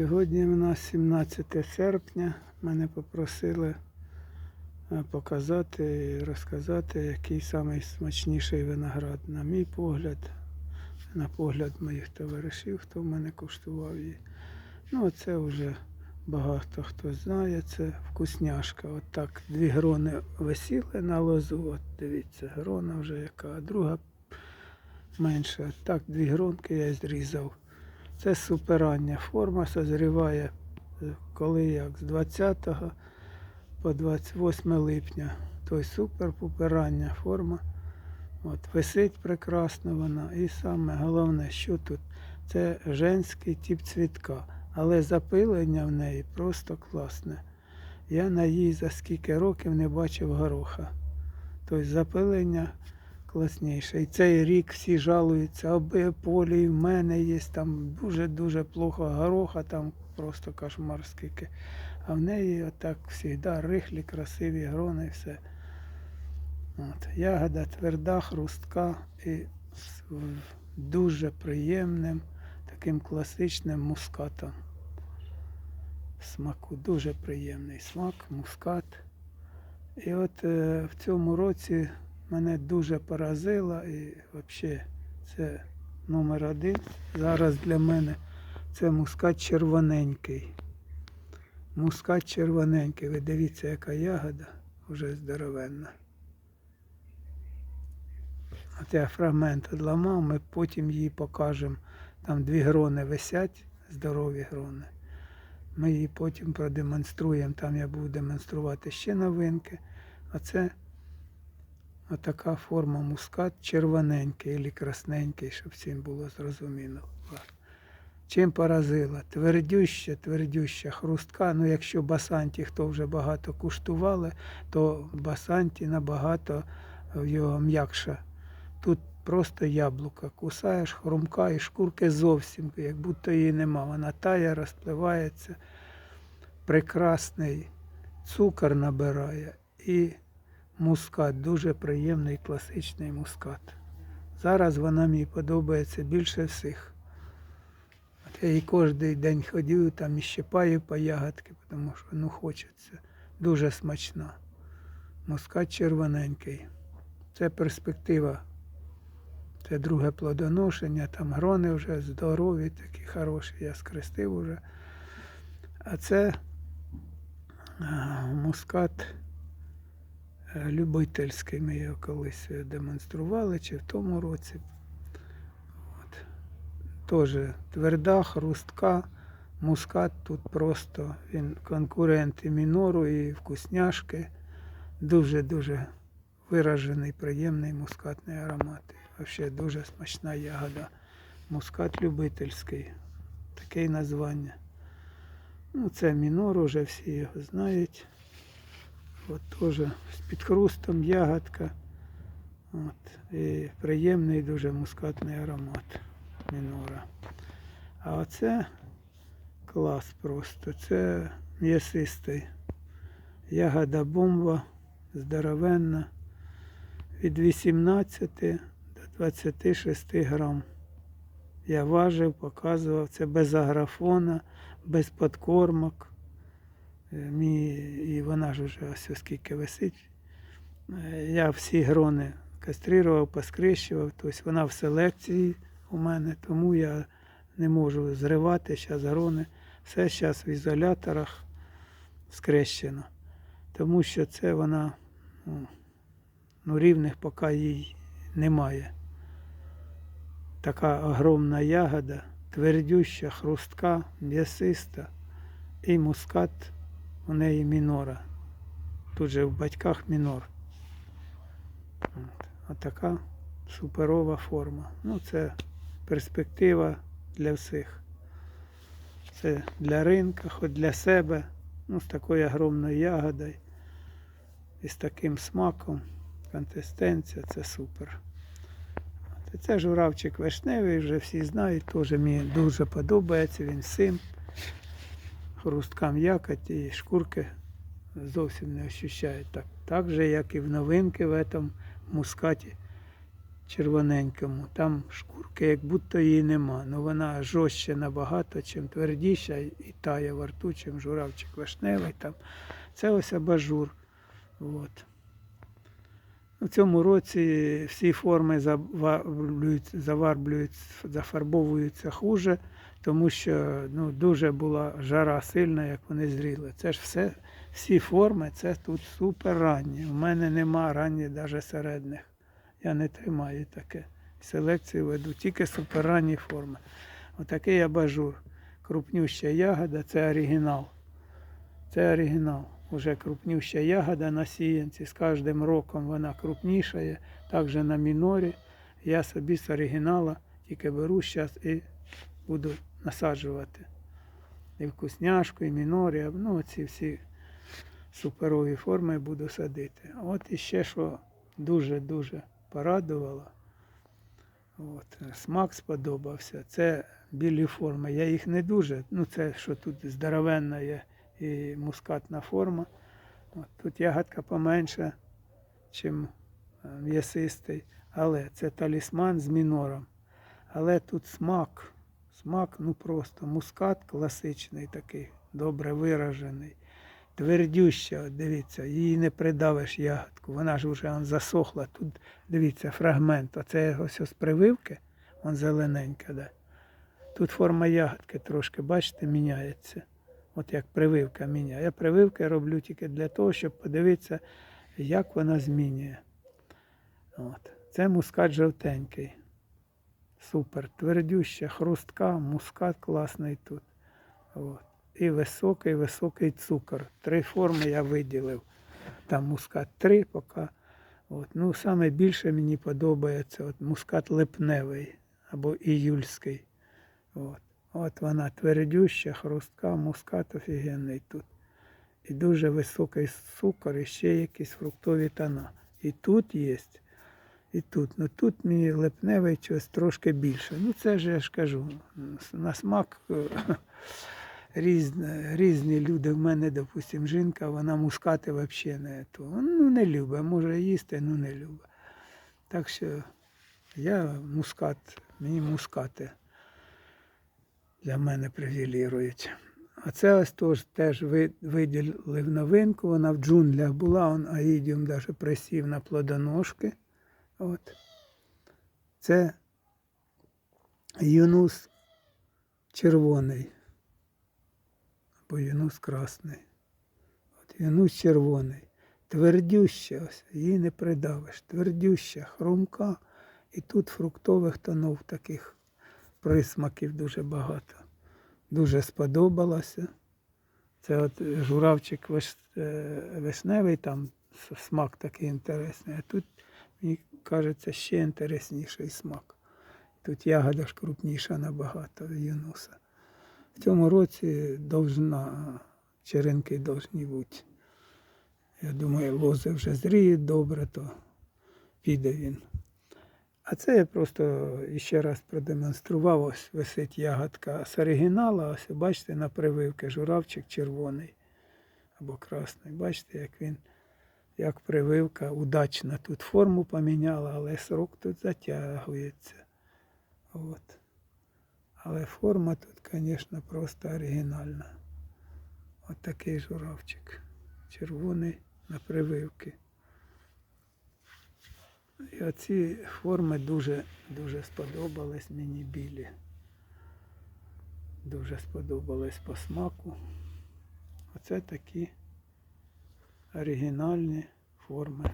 Сьогодні у нас 17 серпня. Мене попросили е, показати і розказати, який найсмачніший виноград, на мій погляд, на погляд моїх товаришів, хто в мене куштував її. Ну, це вже багато хто знає, це вкусняшка. От так дві грони висіли на лозу. От дивіться, грона вже яка, а друга менша. Так, дві гронки я зрізав. Це суперрання форма созріває е, коли як з 20 по 28 липня. Той супер пуперання форма. От, висить прекрасно вона. І саме головне, що тут, це женський тип цвітка. Але запилення в неї просто класне. Я на їй за скільки років не бачив гороха. Тобто запилення класніше. І цей рік всі жалуються, аби полі в мене є, там дуже-дуже плохо гороха, там просто кошмар скільки. А в неї отак завжди рихлі, красиві грони, і все. От. Ягода тверда, хрустка і з дуже приємним, таким класичним мускатом. Смаку дуже приємний смак, мускат. І от е, в цьому році мене дуже поразило і взагалі це номер один. Зараз для мене це мускат червоненький. Мускат червоненький. Ви дивіться, яка ягода вже здоровенна. От я фрагмент одламав, ми потім її покажемо. Там дві грони висять, здорові грони. Ми її потім продемонструємо. Там я буду демонструвати ще новинки. А це отака форма мускат червоненький або красненький, щоб всім було зрозуміло. Чим поразила? Твердюща, твердюща хрустка. Ну, якщо басанті, хто вже багато куштували, то басанті набагато його м'якша. Тут просто яблука. Кусаєш, хрумка і шкурки зовсім, як будто її нема. Вона тає, розпливається. Прекрасний цукор набирає і мускат, дуже приємний класичний мускат. Зараз вона мені подобається більше всіх. От я її кожен день ходив, там і щипаю по ягодки, тому що ну хочеться. Дуже смачна. Мускат червоненький. Це перспектива. Це друге плодоношення, там грони вже здорові, такі хороші, я скрестив уже. А це мускат любительський. Ми його колись демонстрували, чи в тому році. От. Теж тверда, хрустка. Мускат тут просто він конкурент і мінору, і вкусняшки. Дуже-дуже виражений, приємний мускатний аромат. Взагалі дуже смачна ягода. Мускат любительський. Таке названня. Ну, це мінор, уже всі його знають. От теж з підхрустом ягодка. От. І приємний дуже мускатний аромат мінора. А оце клас просто. Це м'ясистий. Ягода бомба, здоровенна. Від 18 до 26 грам. Я важив, показував, це без аграфона, без подкормок. Е, Мій, і вона ж вже ось скільки висить. Е, Я всі грони кастрирував, поскрещував, тобто вона в селекції у мене, тому я не можу зривати зараз грони. Все зараз в ізоляторах скрещено. Тому що це вона ну, ну, рівних поки їй немає. Така огромна ягода, твердюща, хрустка, м'ясиста і мускат у неї мінора. Тут же в батьках мінор. От. Отака суперова форма. Ну, це перспектива для всіх. Це для ринка, хоч для себе. Ну, з такою огромною ягодою і з таким смаком, консистенція це супер. Це журавчик вишневий, вже всі знають, теж мені дуже подобається, він всім. Хрустка м'якоть і шкурки зовсім не ощущають. Так, так же, як і в новинки в этом мускаті червоненькому. Там шкурки, як будто її нема. Ну вона жорстче набагато, чим твердіша і тає во рту, чим журавчик вишневий. Там. Це ось абажур. От. У цьому році всі форми заварблюються, заварблюються, зафарбовуються хуже, тому що ну, дуже була жара сильна, як вони зріли. Це ж все, всі форми, це тут супер ранні. У мене нема ранніх навіть середніх. Я не тримаю таке. Селекцію веду, тільки суперранні форми. Отакий абажур. Крупнюща ягода це оригінал. Це оригінал. Уже крупнюща ягода на сіянці. З кожним роком вона крупнішає. Також на мінорі. Я собі з оригінала тільки беру зараз і буду насаджувати. І вкусняшку, і мінорі. Ну, ці всі суперові форми буду садити. От іще що дуже-дуже порадувало. От, смак сподобався. Це білі форми. Я їх не дуже. Ну, це що тут здоровенна є і мускатна форма. От, тут ягодка поменша, чим е, м'ясистий. Але це талісман з мінором. Але тут смак. Смак, ну просто мускат класичний такий, добре виражений. Твердюща, дивіться, її не придавиш ягодку. Вона ж вже он засохла. Тут дивіться, фрагмент. Оце ось з прививки, он зелененька. Да. Тут форма ягодки трошки, бачите, міняється. От як прививка міняє. Я прививки роблю тільки для того, щоб подивитися, як вона змінює. От. Це мускат жовтенький. Супер. Твердюща, хрустка, мускат класний тут. От. І високий, високий цукор. Три форми я виділив. Там мускат 3 поки. От. Ну, саме більше мені подобається от мускат липневий або іюльський. От. От вона твердюща, хрустка, мускат офігенний тут. І дуже високий цукор, і ще якісь фруктові тона. І тут є, і тут. Ну тут мені липневий щось трошки більше. Ну це ж я ж кажу, на смак е, різні, різні люди. В мене, допустимо, жінка, вона мускати взагалі не то. Ну не любить, може їсти, ну не любить. Так що я мускат, мені мускати для мене привілірують. А це ось теж, теж ви- виділив новинку. Вона в джунглях була, он аїдіум навіть присів на плодоножки. От. Це юнус червоний. Або юнус красний. От юнус червоний. Твердюща, ось, її не придавиш. Твердюща, хрумка. І тут фруктових тонов таких присмаків дуже багато. Дуже сподобалося. Це от журавчик е, вишневий, там смак такий інтересний. А тут, мені кажеться, ще інтересніший смак. Тут ягода ж крупніша набагато юнуса. В цьому році должна, черенки повинні бути. Я думаю, лози вже зріють добре, то піде він. А це я просто ще раз продемонстрував. Ось висить ягодка з оригінала. Ось бачите, на прививки журавчик червоний або красний. Бачите, як він, як прививка удачно тут форму поміняла, але срок тут затягується. От. Але форма тут, звісно, просто оригінальна. От такий журавчик. Червоний на прививки. І оці форми дуже, дуже сподобались мені білі. Дуже сподобались по смаку. Оце такі оригінальні форми